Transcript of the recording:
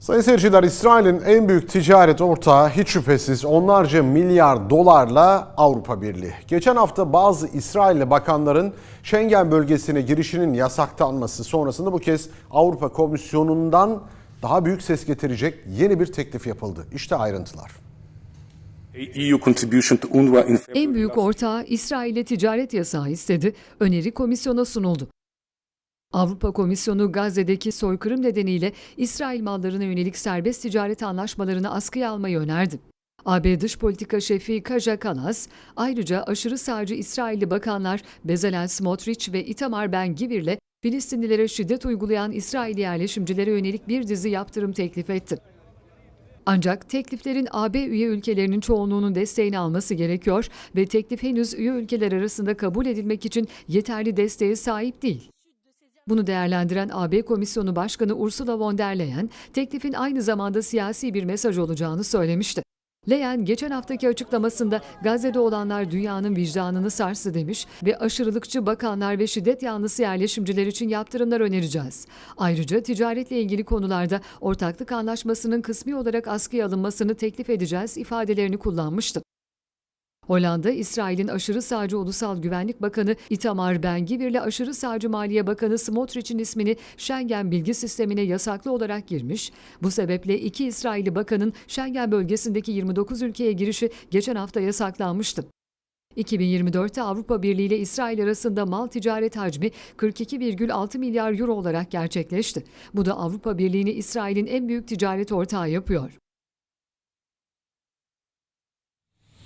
Sayın seyirciler İsrail'in en büyük ticaret ortağı hiç şüphesiz onlarca milyar dolarla Avrupa Birliği. Geçen hafta bazı İsrailli bakanların Schengen bölgesine girişinin yasaklanması sonrasında bu kez Avrupa Komisyonu'ndan daha büyük ses getirecek yeni bir teklif yapıldı. İşte ayrıntılar. EU contribution to UNRWA in En büyük ortağı İsrail'e ticaret yasağı istedi. Öneri komisyona sunuldu. Avrupa Komisyonu Gazze'deki soykırım nedeniyle İsrail mallarına yönelik serbest ticaret anlaşmalarını askıya almayı önerdi. AB Dış Politika Şefi Kaja Kalas, ayrıca aşırı sağcı İsrailli bakanlar Bezalel Smotrich ve Itamar Ben-Gvir'le Filistinlilere şiddet uygulayan İsrail yerleşimcilere yönelik bir dizi yaptırım teklif etti. Ancak tekliflerin AB üye ülkelerinin çoğunluğunun desteğini alması gerekiyor ve teklif henüz üye ülkeler arasında kabul edilmek için yeterli desteğe sahip değil. Bunu değerlendiren AB Komisyonu Başkanı Ursula von der Leyen, teklifin aynı zamanda siyasi bir mesaj olacağını söylemişti. Leyen geçen haftaki açıklamasında Gazze'de olanlar dünyanın vicdanını sarsı demiş ve aşırılıkçı bakanlar ve şiddet yanlısı yerleşimciler için yaptırımlar önereceğiz. Ayrıca ticaretle ilgili konularda ortaklık anlaşmasının kısmi olarak askıya alınmasını teklif edeceğiz ifadelerini kullanmıştı. Hollanda, İsrail'in aşırı sağcı Ulusal Güvenlik Bakanı Itamar Ben-Gvir ile aşırı sağcı Maliye Bakanı Smotrich'in ismini Schengen bilgi sistemine yasaklı olarak girmiş. Bu sebeple iki İsrailli bakanın Schengen bölgesindeki 29 ülkeye girişi geçen hafta yasaklanmıştı. 2024'te Avrupa Birliği ile İsrail arasında mal ticaret hacmi 42,6 milyar euro olarak gerçekleşti. Bu da Avrupa Birliği'ni İsrail'in en büyük ticaret ortağı yapıyor.